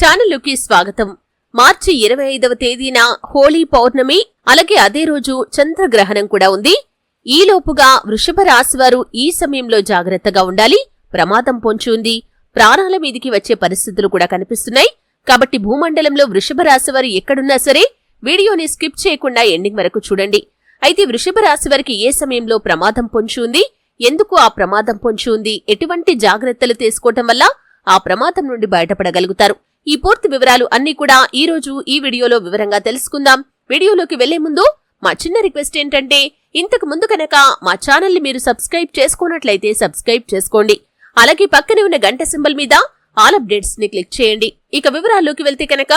ఛానల్లోకి స్వాగతం. మార్చి ఇరవై ఐదవ తేదీన హోలీ పౌర్ణమి అలాగే అదే రోజు చంద్రగ్రహణం కూడా ఉంది. ఈలోపుగా వృషభ రాశివారు ఈ సమయంలో జాగ్రత్తగా ఉండాలి ప్రమాదం పొంచి ఉంది. ప్రాణాల మీదికి వచ్చే పరిస్థితులు కూడా కనిపిస్తున్నాయి. కాబట్టి భూమండలంలో వృషభ రాశివారు ఎక్కడున్నా సరే వీడియోని స్కిప్ చేయకుండా ఎండింగ్ వరకు చూడండి. అయితే వృషభ రాశి వారికి ఏ సమయంలో ప్రమాదం పొంచి ఉంది ఎందుకు ఆ ప్రమాదం పొంచి ఉంది ఎటువంటి జాగ్రత్తలు తీసుకోవటం వల్ల ఆ ప్రమాదం నుండి బయటపడగలుగుతారు? ఈ పూర్తి వివరాలు అన్ని కూడా ఈ రోజు ఈ వీడియోలో వివరంగా తెలుసుకుందాం. వీడియోలోకి వెళ్ళే ముందు మా చిన్న రిక్వెస్ట్ ఏంటంటే ఇంతకు ముందు కనుక మా ఛానల్ని మీరు సబ్స్క్రైబ్ చేసుకున్నట్లయితే సబ్స్క్రైబ్ చేసుకోండి. అలాగే పక్కనే ఉన్న గంట సింబల్ మీద ఆల్ అప్డేట్స్ని క్లిక్ చేయండి. ఇక వివరాల్లోకి వెళ్తే కనుక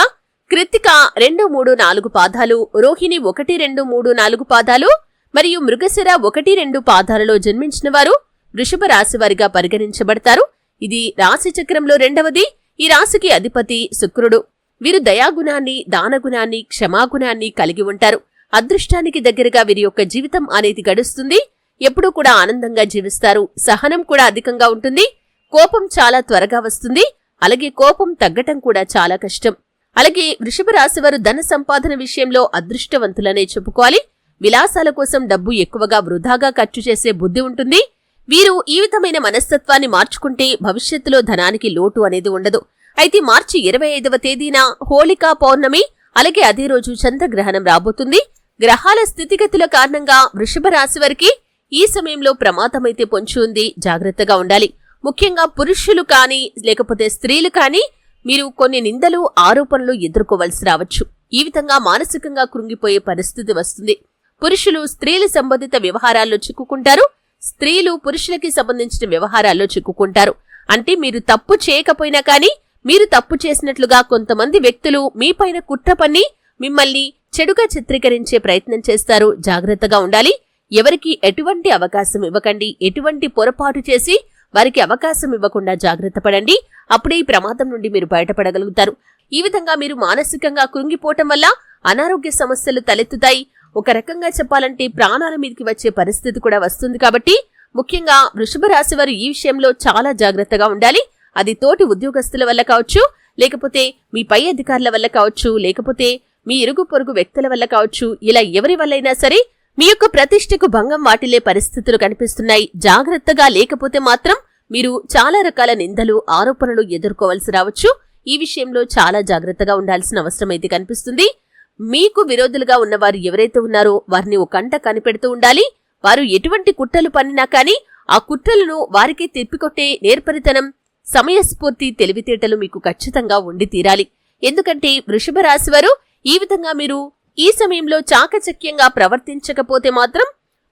కృత్తిక రెండు మూడు నాలుగు పాదాలు రోహిణి ఒకటి రెండు మూడు నాలుగు పాదాలు మరియు మృగశిర ఒకటి రెండు పాదాలలో జన్మించిన వారు వృషభ రాశి వారిగా పరిగణించబడతారు. ఇది రాశి చక్రంలో రెండవది. ఈ రాశికి అధిపతి శుక్రుడు. వీరు దయాగుణాన్ని దానగుణాన్ని క్షమాగుణాన్ని కలిగి ఉంటారు. అదృష్టానికి దగ్గరగా వీరి యొక్క జీవితం అనేది గడుస్తుంది. ఎప్పుడూ కూడా ఆనందంగా జీవిస్తారు. సహనం కూడా అధికంగా ఉంటుంది. కోపం చాలా త్వరగా వస్తుంది. అలాగే కోపం తగ్గటం కూడా చాలా కష్టం. అలాగే వృషభ రాశి వారు ధన సంపాదన విషయంలో అదృష్టవంతులనే చెప్పుకోవాలి. విలాసాల కోసం డబ్బు ఎక్కువగా వృధాగా ఖర్చు చేసే బుద్ధి ఉంటుంది. వీరు ఈ విధమైన మనస్తత్వాన్ని మార్చుకుంటే భవిష్యత్తులో ధనానికి లోటు అనేది ఉండదు. అయితే మార్చి ఇరవై ఐదవ తేదీన హోళికా పౌర్ణమి అలాగే అదే రోజు చంద్రగ్రహణం రాబోతుంది. గ్రహాల స్థితిగతుల కారణంగా వృషభ రాశి వారికి ఈ సమయంలో ప్రమాదమైతే పొంచి ఉంది. జాగ్రత్తగా ఉండాలి. ముఖ్యంగా పురుషులు కానీ లేకపోతే స్త్రీలు కానీ మీరు కొన్ని నిందలు ఆరోపణలు ఎదుర్కోవలసి రావచ్చు. ఈ విధంగా మానసికంగా కృంగిపోయే పరిస్థితి వస్తుంది. పురుషులు స్త్రీల సంబంధిత వ్యవహారాల్లో చిక్కుకుంటారు. స్త్రీలు పురుషులకి సంబంధించిన వ్యవహారాల్లో చిక్కుకుంటారు. అంటే మీరు తప్పు చేయకపోయినా కానీ మీరు తప్పు చేసినట్లుగా కొంతమంది వ్యక్తులు మీపైన కుట్ర పన్ని మిమ్మల్ని చెడుగా చిత్రీకరించే ప్రయత్నం చేస్తారు. జాగ్రత్తగా ఉండాలి. ఎవరికి ఎటువంటి అవకాశం ఇవ్వకండి. ఎటువంటి పొరపాటు చేసి వారికి అవకాశం ఇవ్వకుండా జాగ్రత్త పడండి. అప్పుడే ఈ ప్రమాదం నుండి మీరు బయటపడగలుగుతారు. ఈ విధంగా మీరు మానసికంగా కృంగిపోవటం వల్ల అనారోగ్య సమస్యలు తలెత్తుతాయి. ఒక రకంగా చెప్పాలంటే ప్రాణాల మీదకి వచ్చే పరిస్థితి కూడా వస్తుంది కాబట్టి ముఖ్యంగా వృషభ రాశి వారు ఈ విషయంలో చాలా జాగ్రత్తగా ఉండాలి. అది తోటి ఉద్యోగస్తుల వల్ల కావచ్చు లేకపోతే మీ పై అధికారుల వల్ల కావచ్చు లేకపోతే మీ ఇరుగు పొరుగు వ్యక్తుల వల్ల కావచ్చు ఇలా ఎవరి వల్లైనా సరే మీ యొక్క ప్రతిష్టకు భంగం వాటిల్లే పరిస్థితులు కనిపిస్తున్నాయి. జాగ్రత్తగా లేకపోతే మాత్రం మీరు చాలా రకాల నిందలు ఆరోపణలు ఎదుర్కోవాల్సి రావచ్చు. ఈ విషయంలో చాలా జాగ్రత్తగా ఉండాల్సిన అవసరం అయితే కనిపిస్తుంది. మీకు విరోధులుగా ఉన్నవారు ఎవరైతే ఉన్నారో వారిని ఒక కంట కనిపెడుతూ ఉండాలి. వారు ఎటువంటి కుట్రలు పన్నినా కానీ ఆ కుట్రలను వారికి తిప్పికొట్టే నేర్పరితనం సమయస్ఫూర్తి తెలివితేటలు మీకు ఖచ్చితంగా ఉండి తీరాలి. ఎందుకంటే వృషభ రాశి వారు ఈ విధంగా మీరు ఈ సమయంలో చాకచక్యంగా ప్రవర్తించకపోతే మాత్రం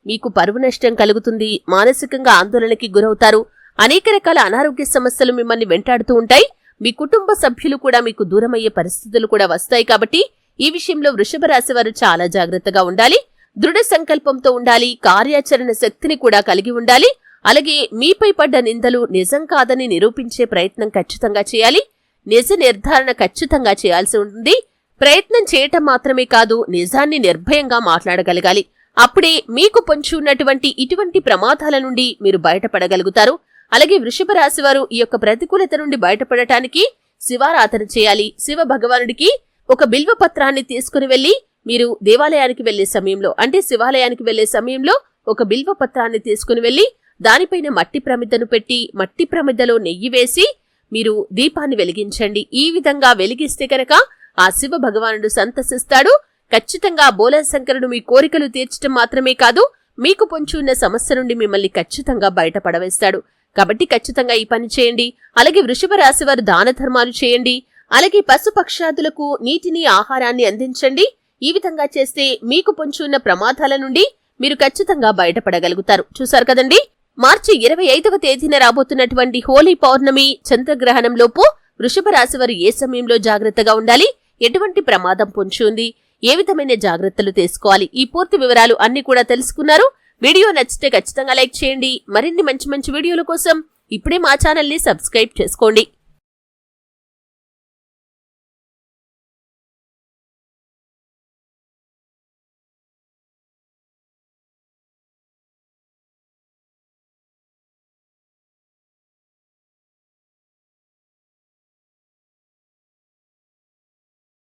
మీకు పరువు నష్టం కలుగుతుంది మానసికంగా ఆందోళనకి గురవుతారు. అనేక రకాల అనారోగ్య సమస్యలు మిమ్మల్ని వెంటాడుతూ ఉంటాయి. మీ కుటుంబ సభ్యులు కూడా మీకు దూరమయ్యే పరిస్థితులు కూడా వస్తాయి కాబట్టి ఈ విషయంలో వృషభ రాశి వారు చాలా జాగ్రత్తగా ఉండాలి. దృఢ సంకల్పంతో ఉండాలి. కార్యాచరణ శక్తిని కూడా కలిగి ఉండాలి. అలాగే మీపై పడ్డ నిందలు నిజం కాదని నిరూపించే ప్రయత్నం ఖచ్చితంగా చేయాలి. నిజ నిర్ధారణ ఖచ్చితంగా చేయాల్సి ఉంటుంది. ప్రయత్నం చేయటం మాత్రమే కాదు నిజాన్ని నిర్భయంగా మాట్లాడగలగాలి. అప్పుడే మీకు పొంచి ఉన్నటువంటి ఇటువంటి ప్రమాదాల నుండి మీరు బయటపడగలుగుతారు. అలాగే వృషభ రాశి వారు ఈ యొక్క ప్రతికూలత నుండి బయటపడటానికి శివారాధన చేయాలి. శివ భగవానుడికి ఒక బిల్వ పత్రాన్ని తీసుకుని వెళ్ళి మీరు దేవాలయానికి వెళ్ళే సమయంలో అంటే శివాలయానికి వెళ్ళే సమయంలో ఒక బిల్వ పత్రాన్ని తీసుకుని వెళ్ళి దానిపైన మట్టి ప్రమిదను పెట్టి మట్టి ప్రమిదలో నెయ్యి వేసి మీరు దీపాన్ని వెలిగించండి. ఈ విధంగా వెలిగిస్తే కనుక ఆ శివ భగవానుడు సంతసిస్తాడు. ఖచ్చితంగా బోలశంకరుడు మీ కోరికలు తీర్చడం మాత్రమే కాదు మీకు పొంచి ఉన్న సమస్య నుండి మిమ్మల్ని ఖచ్చితంగా బయటపడవేస్తాడు. కాబట్టి ఖచ్చితంగా ఈ పని చేయండి. అలాగే వృషభ రాశి వారు దాన ధర్మాలు చేయండి. అలాగే పశుపక్షాదులకు నీటిని ఆహారాన్ని అందించండి. ఈ విధంగా చేస్తే మీకు పొంచి ఉన్న ప్రమాదాల నుండి మీరు ఖచ్చితంగా బయటపడగలుగుతారు. చూశారు కదండి? మార్చి ఇరవై ఐదవ తేదీన రాబోతున్నటువంటి హోలీ పౌర్ణమి చంద్రగ్రహణంలోపు వృషభ రాశి వారు ఏ సమయంలో జాగ్రత్తగా ఉండాలి? ఎటువంటి ప్రమాదం పొంచి ఉంది? ఏ విధమైన జాగ్రత్తలు తీసుకోవాలి? ఈ పూర్తి వివరాలు అన్ని కూడా తెలుసుకున్నారు. వీడియో నచ్చితే ఖచ్చితంగా లైక్ చేయండి. మరిన్ని మంచి మంచి వీడియోల కోసం ఇప్పుడే మా ఛానల్ని సబ్స్క్రైబ్ చేసుకోండి.